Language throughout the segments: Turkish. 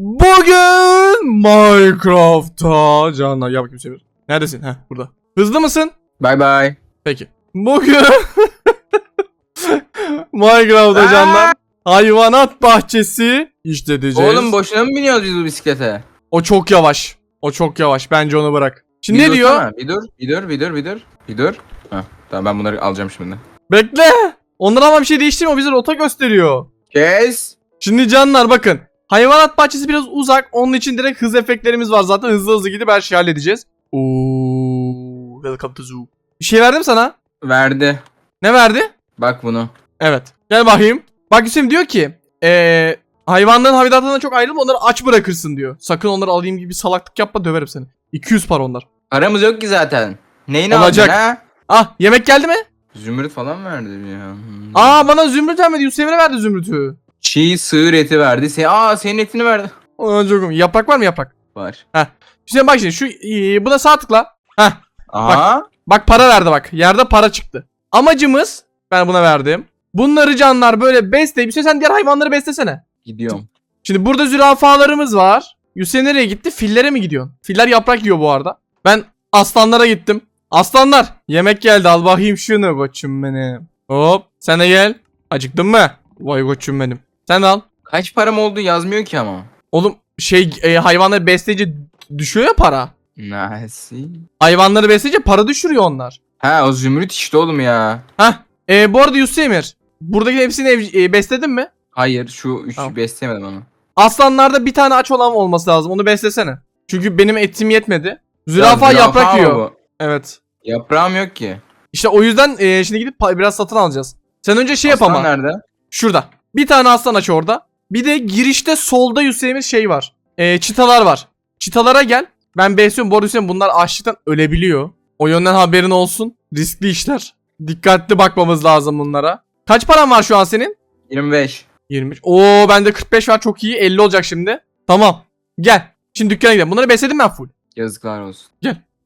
Bugün Minecraft'ta Canlar ya bakayım Semir. Neredesin? Heh burada. Hızlı mısın? Bay bay. Peki. Bugün Minecraft'ta canlar hayvanat bahçesi işleteceğiz. Oğlum boşuna mı biniyoruz biz bu bisiklete? o çok yavaş. O çok yavaş. Bence onu bırak. Şimdi Bir ne diyor? Bir dur, bir dur, bir dur, bir dur. Bir dur. Heh, tamam ben bunları alacağım şimdi. Bekle. Ondan ama bir şey değiştirmiyor. Bize rota gösteriyor. Kes. Şimdi canlar bakın. Hayvanat bahçesi biraz uzak. Onun için direkt hız efektlerimiz var zaten. Hızlı hızlı gidip her şeyi halledeceğiz. Oo, welcome to zoo. Bir şey verdim sana. Verdi. Ne verdi? Bak bunu. Evet. Gel bakayım. Bak Hüseyin diyor ki eee hayvanların habitatından çok ayrılma onları aç bırakırsın diyor. Sakın onları alayım gibi salaklık yapma döverim seni. 200 para onlar. Paramız yok ki zaten. Neyini Olacak. alacaksın ha? Ah yemek geldi mi? Zümrüt falan verdi ya. Aa bana zümrüt vermedi. Hüseyin'e verdi zümrütü. Çiğ sığır eti verdi. Sen, aa senin etini verdi. Aa, çok Yaprak var mı yaprak? Var. Hüseyin bak şimdi şu ee, buna sağ tıkla. Heh. Aha. Bak para verdi bak. Yerde para çıktı. Amacımız ben buna verdim. Bunları canlar böyle besleyip Hüseyin sen diğer hayvanları beslesene. Gidiyorum. Şimdi burada zürafalarımız var. Hüseyin nereye gitti? Fillere mi gidiyorsun? Filler yaprak yiyor bu arada. Ben aslanlara gittim. Aslanlar yemek geldi al bakayım şunu koçum benim. Hop sen de gel. Acıktın mı? Vay koçum benim. Sen al. Kaç param oldu yazmıyor ki ama. Oğlum şey e, hayvanları besleyince düşüyor ya para. Nasıl? Hayvanları besleyince para düşürüyor onlar. Ha o zümrüt işte oğlum ya. Hah. E, bu arada Yusuf Emir. Buradaki hepsini ev- e, besledin mi? Hayır şu üç Tamam. besleyemedim onu. Aslanlarda bir tane aç olan olması lazım. Onu beslesene. Çünkü benim etim yetmedi. Zürafa Ya, yaprak mı yiyor. bu? Evet. Yaprağım yok ki. İşte o yüzden e, şimdi gidip biraz satın alacağız. Sen önce şey yap Aslan ama. nerede? Şurada. Bir tane aslan aç orada. Bir de girişte solda Hüseyin'in şey var. E, çitalar var. Çitalara gel. Ben besliyorum. Bu arada Hüseyin bunlar açlıktan ölebiliyor. O yönden haberin olsun. Riskli işler. Dikkatli bakmamız lazım bunlara. Kaç paran var şu an senin? 25. 23. Oo bende 45 var çok iyi. 50 olacak şimdi. Tamam. Gel. Şimdi dükkana gidelim. Bunları besledim ben full. Yazıklar olsun.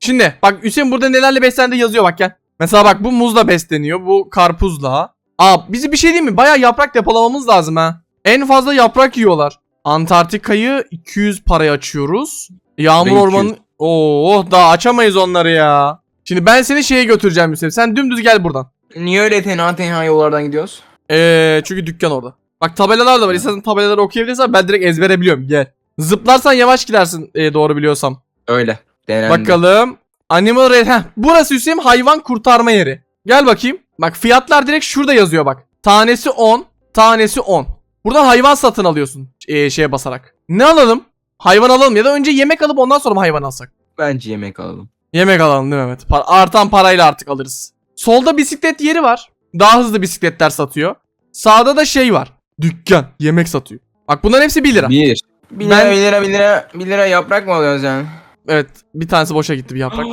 Şimdi bak Hüseyin burada nelerle beslendi yazıyor bak gel. Mesela bak bu muzla besleniyor. Bu karpuzla. Aa bizi bir şey değil mi? Baya yaprak depolamamız lazım ha. En fazla yaprak yiyorlar. Antarktika'yı 200 paraya açıyoruz. Yağmur Ben 200. ormanı... Oo daha açamayız onları ya. Şimdi ben seni şeye götüreceğim Hüseyin. Sen dümdüz gel buradan. Niye öyle tenha tenha yollardan gidiyoruz? Eee çünkü dükkan orada. Bak tabelalar da var. İstersen tabelaları okuyabilirsen ben direkt ezbere biliyorum. Gel. Zıplarsan yavaş gidersin eee, doğru biliyorsam. Öyle. Denendi. Bakalım. Animal Red. Heh, burası Hüseyin hayvan kurtarma yeri. Gel bakayım. Bak fiyatlar direkt şurada yazıyor bak. Tanesi 10. Tanesi 10. Buradan hayvan satın alıyorsun. Eee, şeye basarak. Ne alalım? Hayvan alalım ya da önce yemek alıp ondan sonra mı hayvan alsak? Bence yemek alalım. Yemek alalım değil mi Mehmet? Par- artan parayla artık alırız. Solda bisiklet yeri var. Daha hızlı bisikletler satıyor. Sağda da şey var. Dükkan. Yemek satıyor. Bak bunların hepsi 1 lira. Bir. 1 Ben- lira, 1 lira, 1 lira, 1 lira yaprak mı alıyorsun sen? Evet. Bir tanesi boşa gitti bir yaprak.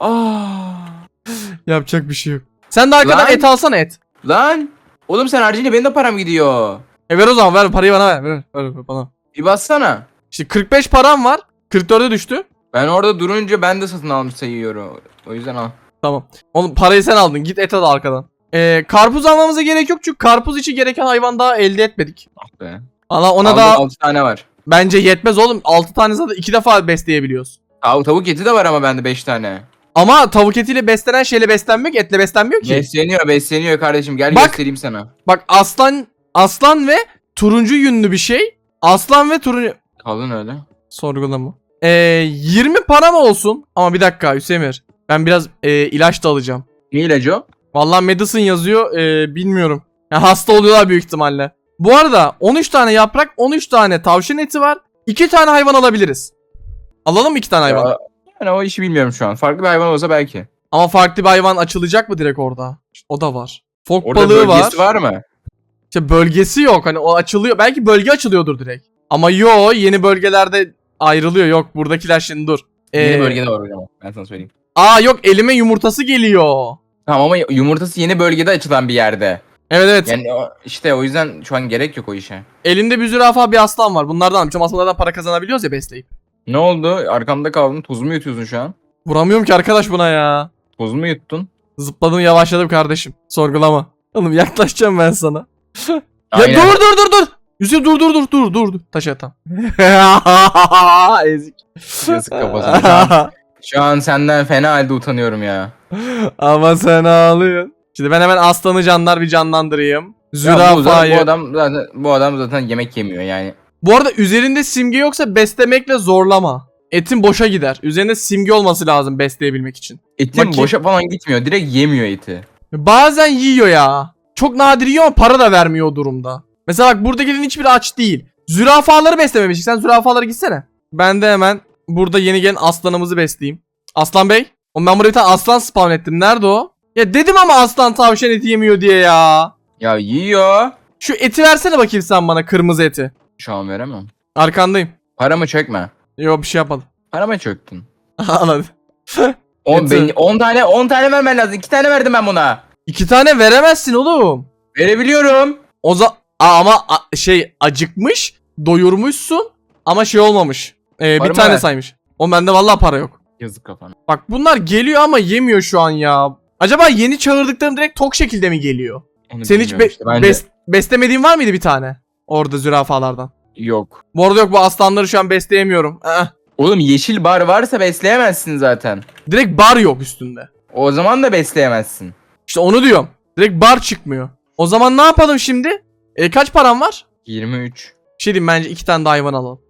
Aa. Yapacak bir şey yok. Sen de arkadan Lan. et alsana et. Lan. Oğlum sen harcayınca benim de param gidiyor. E ver o zaman ver parayı bana ver. Ver, ver, ver bana. Bir bassana. İşte 45 param var. 44'e düştü. Ben orada durunca ben de satın almış sayıyorum. O yüzden al. Tamam. Oğlum parayı sen aldın. Git et al arkadan. Ee, karpuz almamıza gerek yok çünkü karpuz için gereken hayvan daha elde etmedik. Ah be. Allah ona Aldım, da 6 tane var. bence yetmez oğlum. 6 tane zaten 2 defa besleyebiliyoruz. Tav tavuk eti de var ama bende 5 tane. Ama tavuk etiyle beslenen şeyle beslenmiyor ki. Etle beslenmiyor ki. Besleniyor besleniyor kardeşim gel Bak. göstereyim sana. Bak aslan aslan ve turuncu yünlü bir şey. Aslan ve turuncu... Kaldın öyle. Sorgulama. Ee, 20 param olsun. Ama bir dakika Hüsemir. Ben biraz e, ilaç da alacağım. Ne ilacı o? Vallahi medicine yazıyor. e, bilmiyorum. Ya hasta oluyorlar büyük ihtimalle. Bu arada 13 tane yaprak, 13 tane tavşan eti var. 2 tane hayvan alabiliriz. Alalım mı 2 tane hayvan? Ya, Yani o işi bilmiyorum şu an. Farklı bir hayvan olsa belki. Ama farklı bir hayvan açılacak mı direkt orada? O da var. Fok Orada balığı var. bölgesi var. mı? İşte bölgesi yok. Hani o açılıyor. Belki bölge açılıyordur direkt. Ama yo yeni bölgelerde ayrılıyor. Yok buradakiler şimdi dur. Yeni Ee, bölgede var hocam. Ben sana söyleyeyim. Aa yok elime yumurtası geliyor. Tamam ama yumurtası yeni bölgede açılan bir yerde. Evet evet. Yani o- işte o yüzden şu an gerek yok o işe. Elinde bir zürafa bir aslan var. Bunlardan bizim aslanlardan para kazanabiliyoruz ya besleyip. Ne oldu? Arkamda kaldın. Toz mu yutuyorsun şu an? Vuramıyorum ki arkadaş buna ya. Toz mu yuttun? Zıpladım yavaşladım kardeşim. Sorgulama. Oğlum yaklaşacağım ben sana. ya Aynen. dur dur dur dur. Yusuf dur dur dur dur dur dur. Taş atam. Ezik. Yazık kafasına. Şu an, şu an senden fena halde utanıyorum ya. Ama sen ağlıyorsun. Şimdi ben hemen aslanı canlar bir canlandırayım. Ya bu, zaten, Zürafayı. bu adam zaten bu adam zaten yemek yemiyor yani. Bu arada üzerinde simge yoksa beslemekle zorlama. Etin boşa gider. Üzerinde simge olması lazım besleyebilmek için. Etin Bakayım. boşa falan gitmiyor. Direkt yemiyor eti. Bazen yiyor ya. Çok nadir yiyor ama para da vermiyor o durumda. Mesela bak buradakilerin hiçbiri aç değil. Zürafaları beslememiştik. Sen zürafalara gitsene. Ben de hemen burada yeni gelen aslanımızı besleyeyim. Aslan bey. Oğlum ben buraya bir tane aslan spawn ettim. Nerede o? Ya dedim ama aslan tavşan eti yemiyor diye ya. Ya yiyor. Şu eti versene bakayım sen bana kırmızı eti. Şu an veremem. Arkandayım. Paramı çökme. Yok bir şey yapmadım. Paramı çöktün. Hadi. 10 Eti- ben 10 tane 10 tane vermen lazım. 2 tane verdim ben buna. İki tane veremezsin oğlum. Verebiliyorum. O za Aa, ama a- şey acıkmış, doyurmuşsun ama şey olmamış. Ee, bir Paramı tane ver. saymış. O bende vallahi para yok. Yazık kafana. Bak bunlar geliyor ama yemiyor şu an ya. Acaba yeni çağırdıklarım direkt tok şekilde mi geliyor? Onu Senin hiç bilmiyorum be- işte. Bence bes- beslemediğin var mıydı bir tane? Orada zürafalardan. yok. Bu arada yok bu aslanları şu an besleyemiyorum. Aa, Oğlum yeşil bar varsa besleyemezsin zaten. direkt bar yok üstünde. O zaman da besleyemezsin. İşte onu diyorum. Direkt bar çıkmıyor. O zaman ne yapalım şimdi? E, kaç param var? 23. Bir şey diyeyim bence iki tane daha hayvan alalım.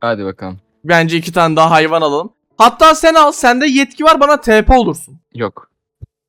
Hadi bakalım. Bence iki tane daha hayvan alalım. Hatta sen al. Sende yetki var bana TP olursun. Yok.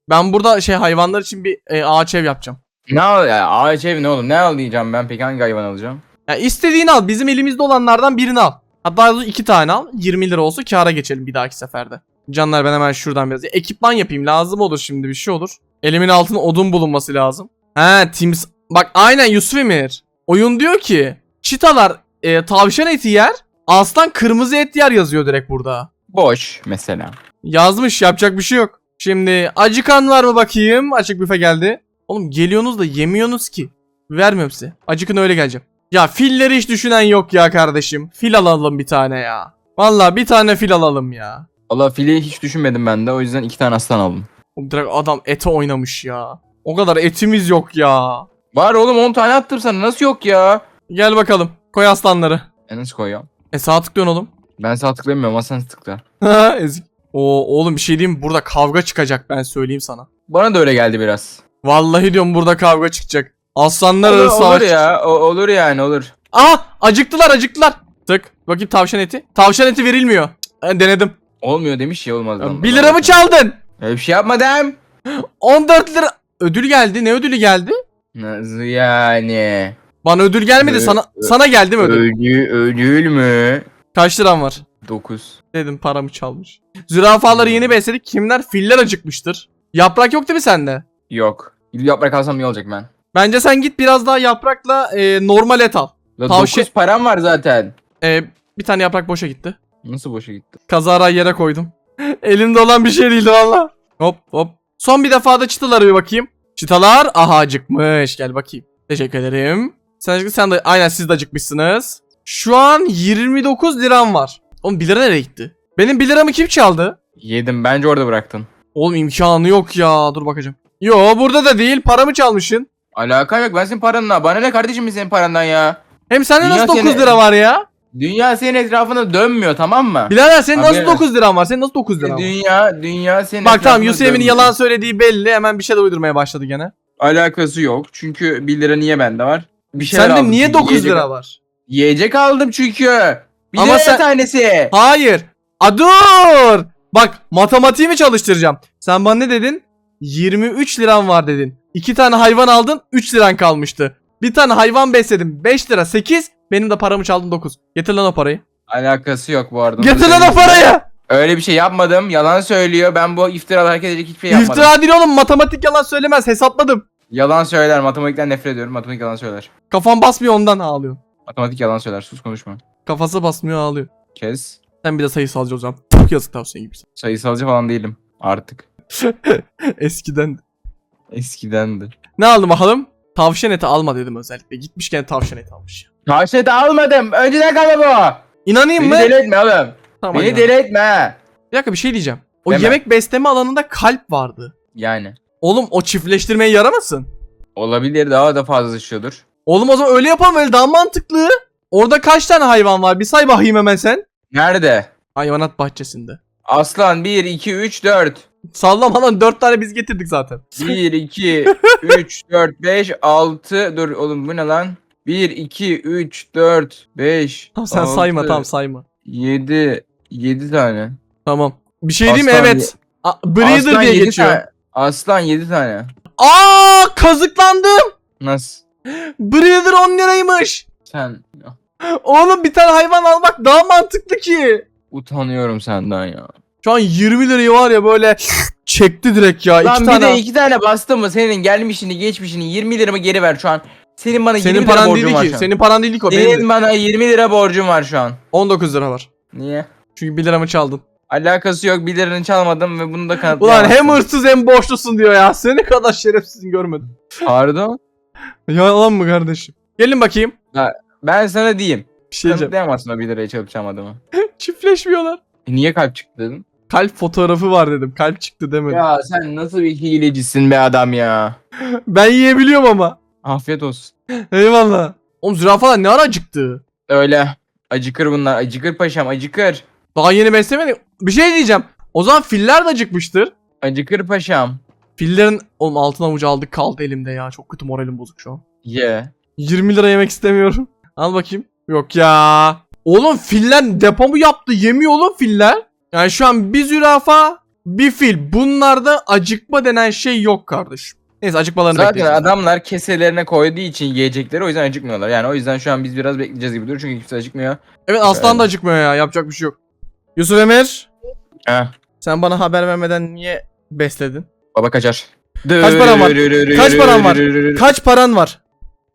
Ben burada şey hayvanlar için bir e, ağaç ev yapacağım. Ne al ya? Ağaç ev ne oğlum? Ne al diyeceğim ben? Peki hangi hayvan alacağım? Ya istediğini al. Bizim elimizde olanlardan birini al. Hatta iki tane al. 20 lira olsa kâra geçelim bir dahaki seferde. Canlar ben hemen şuradan biraz ekipman yapayım. Lazım olur şimdi bir şey olur. Elimin altında odun bulunması lazım. He Teams. Bak aynen Yusuf Emir. Oyun diyor ki çitalar e, tavşan eti yer. Aslan kırmızı et yer yazıyor direkt burada. Boş mesela. Yazmış yapacak bir şey yok. Şimdi acıkan var mı bakayım? Açık büfe geldi. Oğlum geliyorsunuz da yemiyorsunuz ki. Vermiyorum size. Acıkın öyle geleceğim. Ya filleri hiç düşünen yok ya kardeşim. Fil alalım bir tane ya. Vallahi bir tane fil alalım ya. Allah fili hiç düşünmedim ben de. O yüzden iki tane aslan aldım. Oğlum direkt adam ete oynamış ya. O kadar etimiz yok ya. Var oğlum 10 tane attırsana. Nasıl yok ya? Gel bakalım. Koy aslanları. E nasıl koyuyorum? E sağ tıklıyorsun oğlum. Ben sağ tıklayamıyorum ama sen tıkla. Ezik. Oo, oğlum bir şey diyeyim? Burada kavga çıkacak ben söyleyeyim sana. Bana da öyle geldi biraz. Vallahi diyorum burada kavga çıkacak. Aslanlar Olur, arası olur savaş ya. O, olur yani olur. Aha acıktılar acıktılar. Tık. Bakayım tavşan eti. Tavşan eti verilmiyor. Ben denedim. Olmuyor demiş ya olmaz. lan. 1 lira mı çaldın? Öyle bir şey yapmadım. 14 lira. Ödül geldi. Ne ödülü geldi? Nasıl yani? Bana ödül gelmedi. Ö- Sana sana geldi mi ödül? Ödül, ödül mü? Kaç liram var? 9. Dedim paramı çalmış. Zürafaları yeni besledik. Kimler? Filler acıkmıştır. Yaprak yok değil mi sende? Yok. Yaprak alsam iyi olacak ben. Bence sen git biraz daha yaprakla e, normal et al. La Tavşan- 9 param var zaten. E, bir tane yaprak boşa gitti. Nasıl boşa gitti? Kazara yere koydum. Elimde olan bir şey değildi valla. Hop hop. Son bir defa da çıtalara bir bakayım. Çıtalar aha acıkmış. Gel bakayım. Teşekkür ederim. Sen, sen de aynen siz de acıkmışsınız. Şu an 29 liram var. Oğlum 1 lira nereye gitti? Benim 1 liramı kim çaldı? Yedim. Bence orada bıraktın. Oğlum imkanı yok ya. Dur bakacağım. Yo burada da değil. Paramı çalmışsın. Alaka yok. Ben senin paranla. Bana ne kardeşim senin parandan ya? Hem sende Dünya nasıl 9 seni- lira var ya? Dünya senin etrafında dönmüyor tamam mı? Birader senin Abi- nasıl 9 liran var? Senin nasıl 9 liran var? Dünya, dünya senin Bak tamam etrafında Yusuf Emin'in dönmüyor. yalan söylediği belli. Hemen bir şeyler uydurmaya başladı gene. Alakası yok. Çünkü 1 lira niye bende var? Bir şeyler Sende aldım niye çünkü 9 yiyecek- lira var? Yiyecek aldım çünkü. Bir Ama liraya sen- tanesi. Hayır. A dur. Bak matematiğimi çalıştıracağım. Sen bana ne dedin? 23 liran var dedin. 2 tane hayvan aldın 3 liran kalmıştı. Bir tane hayvan besledim 5 lira 8. Benim de paramı çaldın 9. Getir lan o parayı. Alakası yok bu arada. Getir lan o parayı. Öyle bir şey yapmadım. Yalan söylüyor. Ben bu iftiralı hareket edecek hiçbir şey yapmadım. İftira değil oğlum matematik yalan söylemez hesapladım. Yalan söyler. Matematikten nefret ediyorum. Matematik yalan söyler. Kafam basmıyor ondan ağlıyor. Matematik yalan söyler. Sus konuşma. Kafası basmıyor ağlıyor. Kes. Sen bir de sayısalcı o zaman. Puh, Yazık tavsiye gibisin. Sayısalcı falan değilim. Artık. Eskiden. Eskidendi. Ne aldım bakalım? Tavşan eti alma dedim özellikle. Gitmişken tavşan eti almış. Karşıda almadım. Önceden kalma bu. İnanayım Beni mı? deli etme oğlum. Tamam, Beni hadi deli etme. Bir dakika bir şey diyeceğim. O Deme. yemek besleme alanında kalp vardı. Yani. Oğlum o çiftleştirmeye yaramasın? Olabilir daha da fazla düşüyordur. Oğlum o zaman öyle yapalım öyle daha mantıklı. Orada kaç tane hayvan var? Bir say bakayım hemen sen. Nerede? Hayvanat bahçesinde. Aslan 1, 2, 3, 4. Sallama lan 4 tane biz getirdik zaten. 1, 2, 3, 4, 5, 6. Dur oğlum bu ne lan? 1, 2, 3, 4, 5, Tamam sen sayma tamam sayma. 7, 7 tane. Tamam. Bir şey diyeyim mi? Aslan Evet. A- Breeder diye yedi geçiyor. tane. Aslan 7 tane. Aa kazıklandım. Nasıl? Breeder 10 liraymış. Sen Oğlum bir tane hayvan almak daha mantıklı ki. utanıyorum senden ya. Şu an 20 lirayı var ya böyle çekti direkt ya. Lan iki bir tane. de iki tane bastım mı senin gelmişini geçmişini 20 liramı geri ver şu an. Senin bana 20 Senin lira paran borcun var ki. şu an. Senin paran değildi ki o. Senin Benim de. bana 20 lira borcun var şu an. 19 lira var. Niye? Çünkü 1 liramı çaldın. Alakası yok 1 liranı çalmadım ve bunu da Ulan kanıtlayamazsın. hem hırsız hem borçlusun diyor ya. Seni kadar şerefsizin görmedim. Pardon. Yalan mı kardeşim? Gelin bakayım. Ben sana diyeyim. Bir şey diyeceğim. Kanıtlayamazsın o 1 lirayı çalıp çalmadığımı. Çiftleşmiyorlar. E niye kalp çıktı dedim? Kalp fotoğrafı var dedim. Kalp çıktı demedim. Ya sen nasıl bir hilecisin be adam ya. Ben yiyebiliyorum ama. Afiyet olsun. Eyvallah. Oğlum zürafalar ne ara acıktı? Öyle. Acıkır bunlar. Acıkır paşam acıkır. Daha yeni beslemedik. Bir şey diyeceğim. O zaman filler de acıkmıştır. Acıkır paşam. Fillerin... Oğlum altın avucu aldık kaldı elimde ya. Çok kötü moralim bozuk şu an. Ye. 20 lira yemek istemiyorum. Al bakayım. Yok ya. Oğlum filler depo mu yaptı? Yemiyor oğlum filler. Yani şu an bir zürafa, bir fil. Bunlarda acıkma denen şey yok kardeşim. Neyse acıkmalarını Zaten bekleyeceğiz. adamlar keselerine koyduğu için yiyecekleri o yüzden acıkmıyorlar. Yani o yüzden şu an biz biraz bekleyeceğiz gibi duruyor çünkü kimse acıkmıyor. Evet aslan da acıkmıyor ya. Yapacak bir şey yok. Yusuf Emir. Heh. Sen bana haber vermeden niye besledin? Baba kaçar. Kaç paran var? Kaç paran var? Kaç paran var?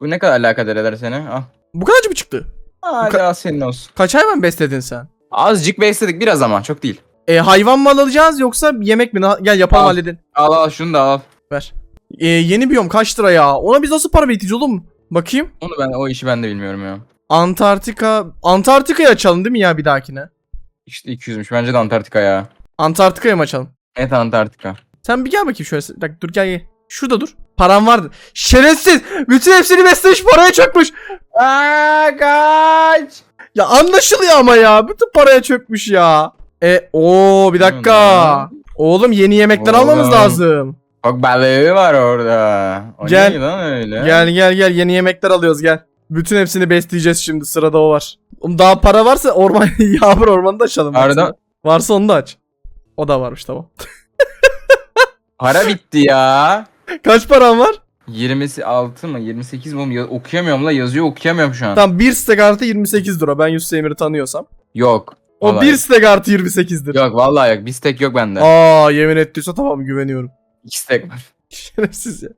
Bu ne kadar alakadar eder seni? Al. Bu kadarcık mı çıktı? Hadi al senin olsun. Kaç hayvan besledin sen? Azıcık besledik biraz ama çok değil. E, hayvan mı alacağız yoksa yemek mi? Na- Gel yapalım Al. halledin. Al al şunu da al. Ver. E, yeni biyom kaç lira ya? Ona biz nasıl para bekleyeceğiz oğlum? Bakayım. Onu ben o işi ben de bilmiyorum ya. Antarktika. Antarktika'yı açalım değil mi ya bir dahakine? İşte 200'müş bence de Antarktika ya. Antarktika'yı mı açalım? Evet Antarktika. Sen bir gel bakayım şöyle. Dakika, dur gel gel. Şurada dur. Param vardı. Şerefsiz. Bütün hepsini beslemiş paraya çökmüş. Aa kaç. Ya anlaşılıyor ama ya. Bütün paraya çökmüş ya. E o bir dakika. Oğlum yeni yemekler almamız Oğlum. lazım. Bak balığı var orada. O Gel. ne lan öyle? Gel gel gel yeni yemekler alıyoruz gel. Bütün hepsini besleyeceğiz şimdi sırada o var. Oğlum daha para varsa orman yağmur ormanı da açalım. Baksana. Varsa onu da aç. O da varmış tamam. Para bitti ya. Kaç paran var? 26 mı 28 mi oğlum Ya- okuyamıyorum la yazıyor okuyamıyorum şu an. Tamam bir stek artı 28 lira. Ben Yusuf Emir'i tanıyorsam. Yok. O Vallahi bir stek artı 28'dir. Yok vallahi yok. Bir stek yok bende. Aa yemin ettiyse tamam güveniyorum. İki stek var. Şerefsiz ya.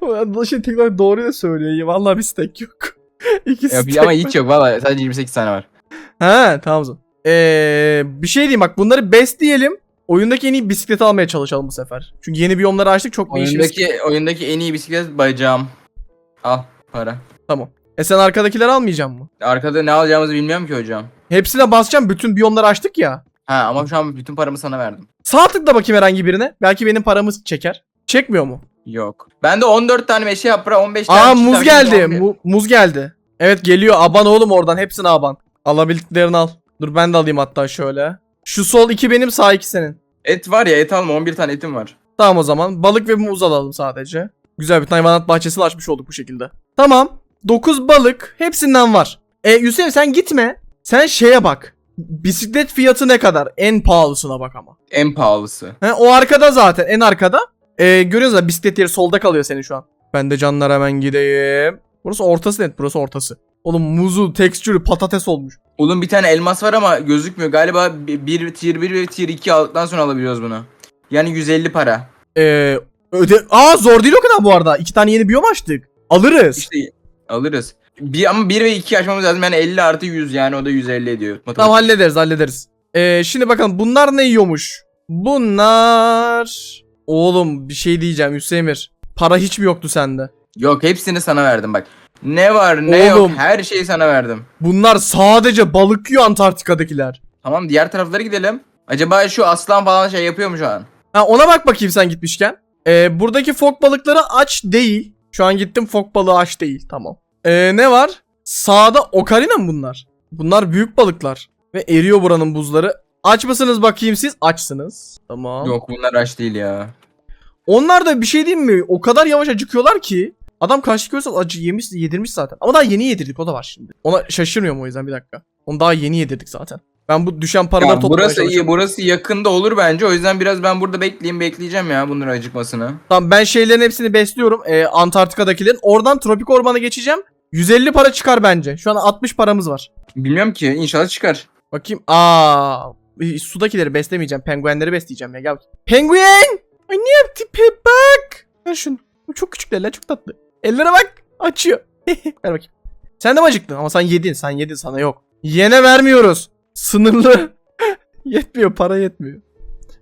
Bu şey tekrar doğruyu da söylüyor. Vallahi bir stek yok. İki Yok, stek ama var. hiç yok vallahi sadece 28 tane var. He tamam o zaman. Ee, bir şey diyeyim bak bunları besleyelim. Oyundaki en iyi bisikleti almaya çalışalım bu sefer. Çünkü yeni biyomları açtık çok bir işimiz. Oyundaki oyundaki en iyi bisiklet bayacağım. Al para. Tamam. E sen arkadakileri almayacak mı? Arkada ne alacağımızı bilmiyorum ki hocam. Hepsine basacağım. Bütün biyomları açtık ya. Ha ama şu an bütün paramı sana verdim. Sağ tıkla bakayım herhangi birine. Belki benim paramı çeker. Çekmiyor mu? Yok. Bende 14 tane meşe yaprağı 15 tane Aa muz geldi. Mu- muz geldi. Evet geliyor. Aban oğlum oradan. Hepsini aban. Alabildiklerini al. Dur ben de alayım hatta şöyle. Şu sol iki benim sağ iki senin. Et var ya et alma 11 tane etim var. Tamam o zaman. Balık ve muz alalım sadece. Güzel bir hayvanat bahçesi açmış olduk bu şekilde. Tamam. 9 balık. Hepsinden var. E Yusuf sen gitme. Sen şeye bak. Bisiklet fiyatı ne kadar? En pahalısına bak ama. En pahalısı. He, o arkada zaten. En arkada. E, görüyorsunuz da bisiklet yeri solda kalıyor senin şu an. Ben de canlar hemen gideyim. Burası ortası net. Burası ortası. Oğlum muzu, tekstürü, patates olmuş. Oğlum bir tane elmas var ama gözükmüyor. Galiba bir tier 1 ve tier 2 aldıktan sonra alabiliyoruz bunu. Yani 150 para. E, öde... Aa zor değil o kadar bu arada. İki tane yeni biyom açtık. Alırız. İşte alırız. Bir, ama 1 ve 2 açmamız lazım. Yani 50 artı 100 yani o da 150 ediyor. Matematik. Tamam hallederiz hallederiz. Ee, şimdi bakalım bunlar ne yiyormuş? Bunlar... Oğlum bir şey diyeceğim Hüseyinir. Para hiç mi yoktu sende? Yok hepsini sana verdim bak. Ne var ne Oğlum. yok her şeyi sana verdim. Bunlar sadece balık yiyor Antarktika'dakiler. Tamam diğer taraflara gidelim. Acaba şu aslan falan şey yapıyor mu şu an? Ha ona bak bakayım sen gitmişken. Ee, buradaki fok balıkları aç değil. Şu an gittim fok balığı aç değil. Tamam. Ee, ne var? Sağda okarina mı bunlar? Bunlar büyük balıklar. Ve eriyor buranın buzları. Aç mısınız bakayım siz? Açsınız. Tamam. Yok bunlar aç değil ya. Onlar da bir şey diyeyim mi? O kadar yavaş acıkıyorlar ki. Adam karşı görse acı yemiş, yedirmiş zaten. Ama daha yeni yedirdik o da var şimdi. Ona şaşırmıyorum o yüzden bir dakika. Onu daha yeni yedirdik zaten. Ben bu düşen paraları Ya toplamaya burası iyi, çalışıyorum. burası yakında olur bence. O yüzden biraz ben burada bekleyeyim, bekleyeceğim ya bunların acıkmasını. Tamam ben şeylerin hepsini besliyorum. Ee, Antarktika'dakilerin. Oradan tropik ormana geçeceğim. 150 para çıkar bence. Şu an 60 paramız var. Bilmiyorum ki inşallah çıkar. Bakayım. Aa, e, sudakileri beslemeyeceğim. Penguenleri besleyeceğim ya. Gel. Penguen! Ay ne yaptı pe bak. Ver şunu. Bu çok küçükler lan çok tatlı. Ellere bak. Açıyor. Ver bakayım. Sen de mi acıktın? Ama sen yedin. Sen yedin sana yok. Yene vermiyoruz. Sınırlı. yetmiyor. Para yetmiyor.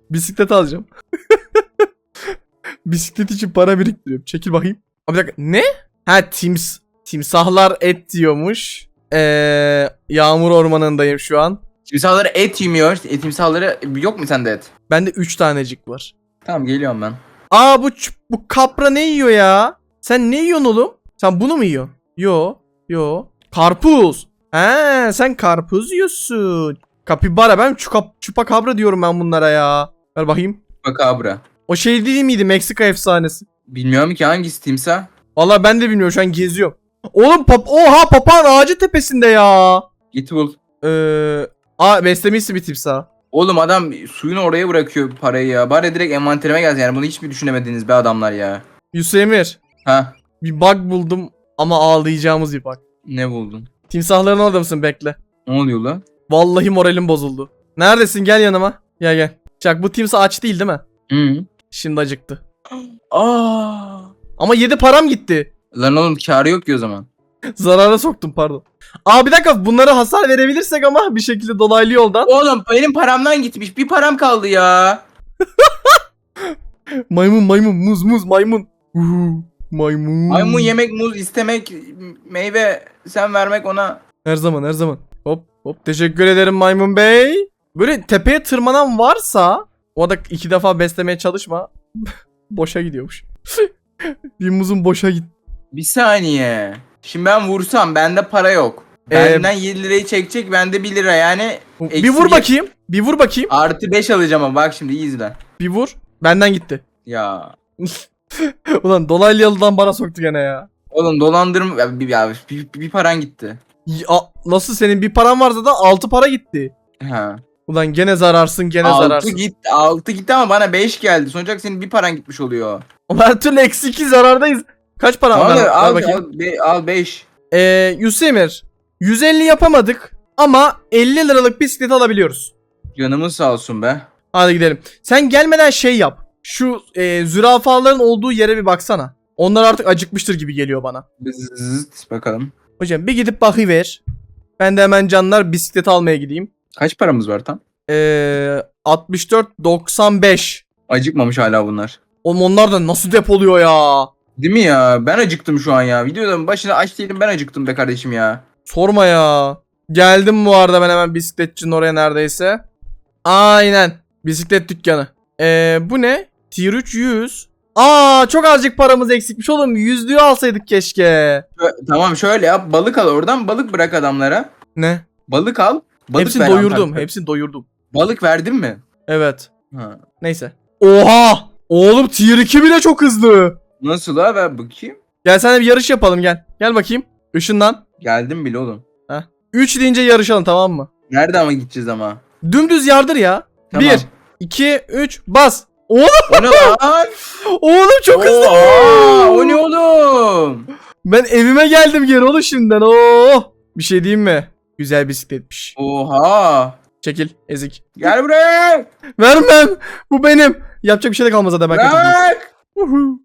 Bisiklet alacağım. Bisiklet için para biriktiriyorum. Çekil bakayım. Aa, bir dakika. Ne? Ha tims timsahlar et diyormuş. Ee, yağmur ormanındayım şu an. Timsahları et yemiyor. E, timsahları yok mu sende et? Bende 3 tanecik var. Tamam geliyorum ben. Aa bu bu kapra ne yiyor ya? Sen ne yiyorsun oğlum? Sen bunu mu yiyorsun? Yo. Yo. Karpuz. He sen karpuz yiyorsun. Kapibara ben çupa, çupa kabra diyorum ben bunlara ya. Ver bakayım. Bak abra. O şey değil miydi Meksika efsanesi? Bilmiyorum ki hangisi timsah. Vallahi ben de bilmiyorum şu an geziyorum. Oğlum pap oha papağan ağacı tepesinde ya. Git bul. Ee, aa beslemişsin bir timsah. Oğlum adam suyunu oraya bırakıyor parayı ya. Bari direkt envanterime gelsin yani bunu hiç mi düşünemediniz be adamlar ya. Yusemir Ha bir bug buldum ama ağlayacağımız bir bug. ne buldun? Timsahların orada mısın bekle. Ne oluyor lan? Vallahi moralim bozuldu. Neredesin gel yanıma. Gel gel. Çak bu timsah aç değil değil mi? Hı. Şimdi acıktı. Aa. Ama 7 param gitti. Lan oğlum kârı yok ki o zaman. Zarara soktum pardon. Aa bir dakika bunlara hasar verebilirsek ama bir şekilde dolaylı yoldan. Oğlum benim paramdan gitmiş. Bir param kaldı ya. Maymun maymun muz muz maymun. Uhu, maymun. Maymun yemek, muz istemek, meyve sen vermek ona. Her zaman her zaman. Hop hop teşekkür ederim maymun bey. Böyle tepeye tırmanan varsa o da iki defa beslemeye çalışma. boşa gidiyormuş. bir muzun boşa git. Bir saniye. Şimdi ben vursam bende para yok. Ee, Benden 7 lirayı çekecek bende 1 lira yani Bir vur bakayım. Bir vur bakayım. artı 5 alacağım ama bak şimdi iyi izle. Bir vur. Benden gitti. Ya. Ulan dolaylı yoldan bana soktu gene ya. Oğlum dolandırma ya, bir, ya, bir, bir paran gitti. Ya, nasıl senin bir paran varsa da 6 para gitti. Ha. Ulan gene zararsın gene 6 zararsın. gitti 6 gitti ama bana 5 geldi. Sonuç olarak senin bir paran gitmiş oluyor. Her türlü eksi 2 zarardayız. Kaç para Tamam var? al, bakayım. al, be- al 5. Ee, Yusemir. 150 yapamadık ama 50 liralık bisiklet alabiliyoruz. Canımın sağ olsun be. Hadi gidelim. Sen gelmeden şey yap. Şu e, zürafaların olduğu yere bir baksana. Onlar artık acıkmıştır gibi geliyor bana. Zıt, bakalım. Hocam bir gidip bakıver. Ben de hemen canlar bisiklet almaya gideyim. Kaç paramız var tam? Ee, 64.95. Acıkmamış hala bunlar. Oğlum onlar da nasıl depoluyor ya? Değil mi ya? Ben acıktım şu an ya. Videonun başına aç değilim ben acıktım be kardeşim ya. Sorma ya. Geldim bu arada ben hemen bisikletçinin oraya neredeyse. Aynen. Bisiklet dükkanı. Ee, bu ne? Tier 3 100. Aa çok azıcık paramız eksikmiş oğlum. Yüzlüğü alsaydık keşke. Tamam şöyle yap. Balık al oradan. Balık bırak adamlara. Ne? Balık al. Balık hepsini ver doyurdum. Antarktika. Hepsini doyurdum. Balık verdin mi? Evet. Ha. Neyse. Oha! Oğlum tier 2 bile çok hızlı. Nasıl ha? Ver bakayım. Gel sen bir yarış yapalım gel. Gel bakayım. Işından. Geldim bile oğlum. 3 deyince yarışalım tamam mı? Nerede ama gideceğiz ama? Dümdüz yardır ya. Tamam. 1, 2, 3 bas. Oğlum, O ne lan? oğlum çok hızlı. O ne oğlum? Ben evime geldim geri oğlum şimdiden. Oo! Bir şey diyeyim mi? Güzel bisikletmiş. Oha! Çekil ezik. Gel buraya! Vermem. Bu benim. Yapacak bir şey de kalmaz zaten ben. Bırak! Uhu.